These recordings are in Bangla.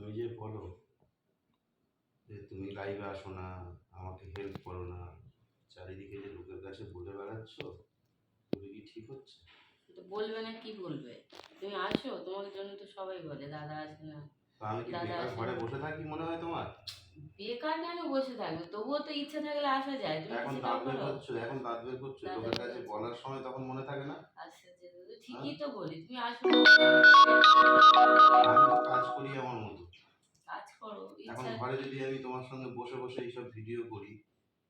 তুমি যে বলো যে তুমি লাইভে আসো না আমাকে হেল্প করো না চারিদিকে যে লোকের কাছে বলে বেড়াচ্ছ তুমি কি ঠিক হচ্ছে? তো বলবে না কি বলবে? তুমি আসো তোমার জন্য তো সবাই বলে দাদা আসে না আমি কি বেকার ঘরে বসে থাকি মনে হয় তোমার? বেকার কেন বসে থাকবে তবুও তো ইচ্ছা থাকলে আসা যায় তুমি এখন দাঁত বের করছ এখন দাঁত বের করছ লোকের কাছে বলার সময় তখন মনে থাকে না? আচ্ছা যে দাদা, ঠিকই তো বলি তুমি আসো। কাজ করি আমার মতো। এখন ঘরে যদি আমি তোমার সঙ্গে বসে বসে এইসব ভিডিও করি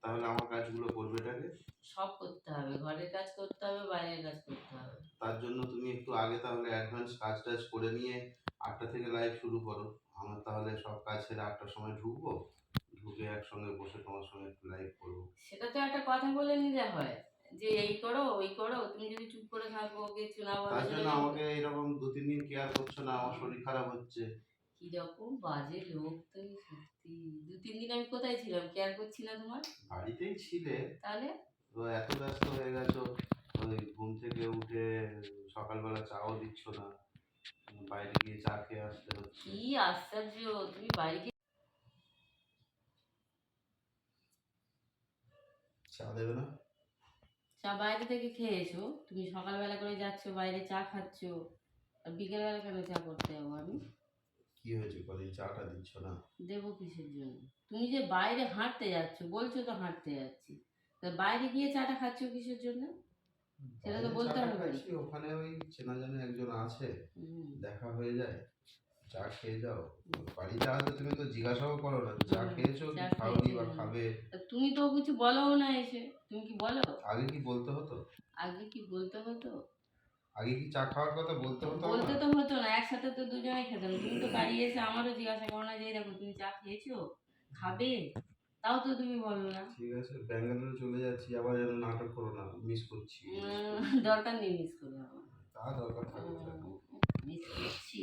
তাহলে আমার কাজগুলো করবেটাকে সব করতে হবে। ঘরের কাজ করতে হবে বাইরের কাজ করতে হবে। তার জন্য তুমি একটু আগে তাহলে অ্যাডভান্স কাজ টাজ করে নিয়ে আটটা থেকে লাইভ শুরু করো। আমার তাহলে সব কাজ সেরে আটটার সময় ঢুকবো। ঢুকে একসঙ্গে বসে তোমার সঙ্গে একটু লাইভ করব। সেটা তো একটা কথা বলে নিলে হয় যে এই করো ওই করো তুমি যদি চুপ করে থাকো কিছু না বলো তার জন্য আমাকে এরকম দু তিন দিন কেয়ার করছ না আমার শরীর খারাপ হচ্ছে। কীরকম বাজে লোক তুমি সত্যি। দু তিন দিন আমি কোথায় ছিলাম? কেয়ার করছি না তোমার? বাড়িতেই ছিলে। তাহলে? তো এত ব্যস্ত হয়ে গেছো। ওই ঘুম থেকে উঠে সকালবেলা চাও দিচ্ছ না। বাইরে গিয়ে চা খেয়ে আসতে হচ্ছে। কি আশ্চর্য তুমি বাইরে গিয়ে চা দেবে না? চা বাইরে থেকে খেয়েছো? তুমি সকালবেলা করে যাচ্ছ বাইরে চা খাচ্ছ। আর বিকেলবেলা কেন চা করতে যাব আমি? কি হয়েছে? কদিন চাটা দিচ্ছ না? দেবো কিসের জন্য? তুমি যে বাইরে হাঁটতে যাচ্ছ বলছো তো হাঁটতে যাচ্ছি। তা বাইরে গিয়ে চাটা খাচ্ছ কিসের জন্য? সেটা তো বলতে হবে। ওখানে ওই চেনা জানা একজন আছে দেখা হয়ে যায়। চা খেয়ে যাও। বাড়িতে আসলে তুমি তো জিজ্ঞাসাও করো না চা খেয়েছো কি খাওনি বা খাবে? তা তুমি তো কিছু বলো না এসে। তুমি কি বলো? আগে কি বলতে হতো? আগে কি বলতে হতো? আগে কি চা খাওয়ার কথা বলতে হতো বলতে তো হতো না একসাথে তো দুজনেই খেতাম। তুমি তো বাড়ি এসে আমারও জিজ্ঞাসা করো না যে দেখো তুমি চা খেয়েছো? খাবে? তাও তো তুমি বলো না। ঠিক আছে ব্যাঙ্গালোরে চলে যাচ্ছি আবার যেন নাটক করো না মিস করছি। দরকার নেই মিস করে আমার। তা দরকার থাকবে থাকবে। মিস করছি।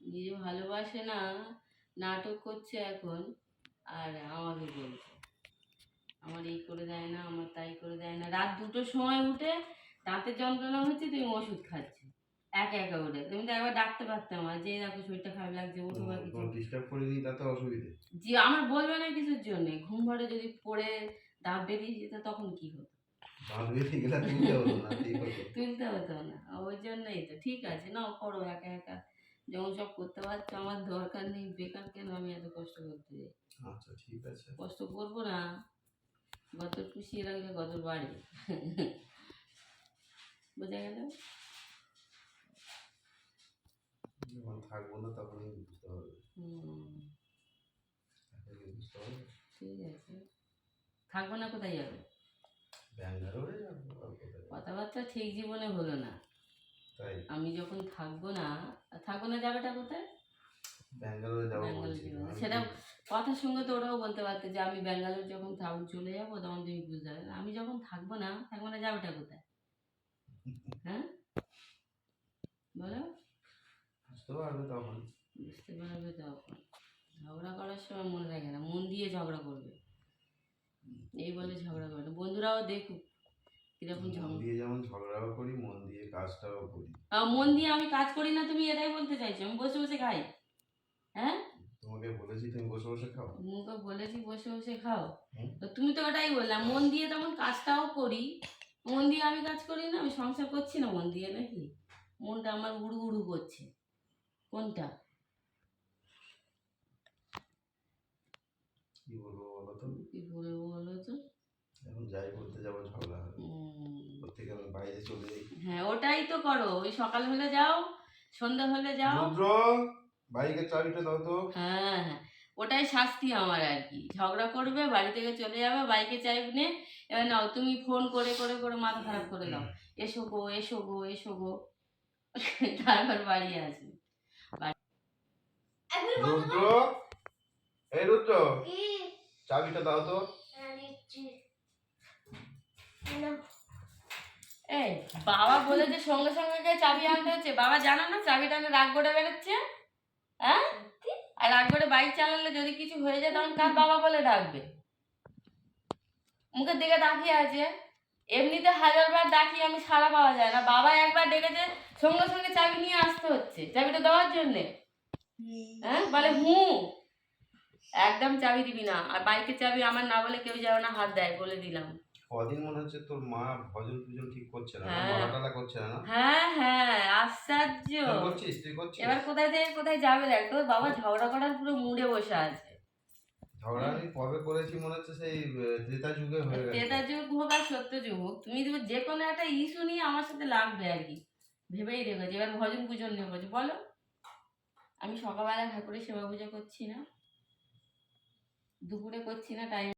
নিজে ভালোবাসে না নাটক করছে এখন আর আমাকে বলছে। আমার এই করে দেয় না আমার তাই করে দেয় না। রাত দুটোর সময় উঠে দাঁতের যন্ত্রণা হচ্ছে তুমি ওষুধ খাচ্ছ। একা একা উঠে তুমি তো একবার ডাকতে পারতাম আর যে দেখো শরীরটা খারাপ লাগছে উঠো বা কিছু। ডিস্টার্ব করিনি তাতে অসুবিধে? যে আমার বলবে না কিছুর জন্য। ঘুম ভরে যদি পড়ে দাঁত বেরিয়ে যেত তখন কি হতো? দাঁত বেরিয়ে গেলে তুলতে হতো না তুলতে হতো না। ওই জন্যই তো। ঠিক আছে নাও করো একা একা। যেমন সব করতে পারছ আমার দরকার নেই। বেকার কেন আমি এত কষ্ট করতে আচ্ছা ঠিক আছে। কষ্ট করব না। গত পুষিয়ে রাখলে গত বাড়ে বোঝা গেল? যখন থাকব না তখনই বুঝতে ঠিক আছে। থাকব না কোথায় যাবে? ব্যাঙ্গালোরে? কথাবার্তা ঠিক জীবনে হলো না। আমি যখন থাকব না থাকব না যাবেটা কোথায়? ব্যাঙ্গালোরে যাব সেটা- কথার সঙ্গে তো ওরাও বলতে পারতো যে আমি ব্যাঙ্গালোর যখন টাউন চলে যাব তখন তুমি বুঝতে পারবে আমি যখন থাকব না থাকব না যাবোটা কোথায়? হ্যাঁ? বলো। বুঝতে পারবে তখন। বুঝতে পারবে তখন। ঝগড়া করার সময় মনে রাখে না মন দিয়ে ঝগড়া করবে। এই বলে ঝগড়া করবে না। বন্ধুরাও দেখুক কীরকম ঝগড়া দিয়ে যেমন ঝগড়াও করি মন দিয়ে কাজটাও করি। মন দিয়ে আমি কাজ করি না তুমি এটাই বলতে চাইছো। আমি বসে বসে খাই। হ্যাঁ? তোমাকে বলেছি তুমি বসে বসে খাও। বলেছি বসে বসে খাও। তো তুমি তো ওটাই বললাম মন দিয়ে তেমন কাজটাও করি। মন দিয়ে আমি কাজ করি না আমি সংসার করছি না মন দিয়ে নাকি? মনটা আমার উড়ু উড়ু করছে। কোনটা? কি বলব বলো তো? কি বলব বলো তো? এখন যাই বলতে যাব ঝগড়া হবে। থেকে আমি বাইরে চলে যাই। হ্যাঁ ওটাই তো করো। ওই সকাল হলে যাও সন্ধ্যা হলে যাও। বাইকের চাবিটা দাও তো। হ্যাঁ হ্যাঁ। ওটাই শাস্তি আমার আর কি। ঝগড়া করবে বাড়ি থেকে চলে যাবে বাইকে চাইবে এবার নাও তুমি ফোন করে করে করে মাথা খারাপ করে দাও। এসো গো এসো গো এসো গো। তারপর বাড়ি আসবে। রুদ্র এই রুদ্র চাবিটা দাও তো। এই বাবা বলে যে সঙ্গে সঙ্গে গিয়ে চাবি আনতে হচ্ছে। বাবা জানো না চাবিটা আনে রাগ করে বেরোচ্ছে হ্যাঁ? আর করে বাইক চালালে যদি কিছু হয়ে যায়, তখন কার বাবা বলে ডাকবে? মুখের দিকে তাকিয়ে আছে। এমনিতে হাজারবার ডাকি, আমি সারা পাওয়া যায় না। বাবা একবার ডেকেছে, সঙ্গে সঙ্গে চাবি নিয়ে আসতে হচ্ছে। চাবিটা দেওয়ার জন্যে। হ্যাঁ? বলে, হুঁ। একদম চাবি দিবি না। আর বাইকের চাবি আমার না বলে কেউ যেন না হাত দেয়, বলে দিলাম। কদিন মনে হচ্ছে তোর মা ভজন পূজন ঠিক করছে না হ্যাঁ। টালা করছে না হ্যাঁ হ্যাঁ আশ্চর্য। করছিস তুই করছিস? এবার কোথায় থেকে কোথায় যাবে দেখ তোর বাবা ঝগড়া করার পুরো মুডে বসে আছে। ঝগড়া আমি কবে করেছি মনে হচ্ছে সেই ত্রেতা যুগে হয়ে গেছে। তেতা যুগ হোক আর সত্য যুগ হোক তুমি যে কোনো একটা ইস্যু নিয়ে আমার সাথে লাগবে আর কি। ভেবেই রেখেছি এবার ভজন পূজন নিয়ে বলছি বলো আমি সকালবেলা ঠাকুরের সেবা পুজো করছি না। দুপুরে করছি না টাইম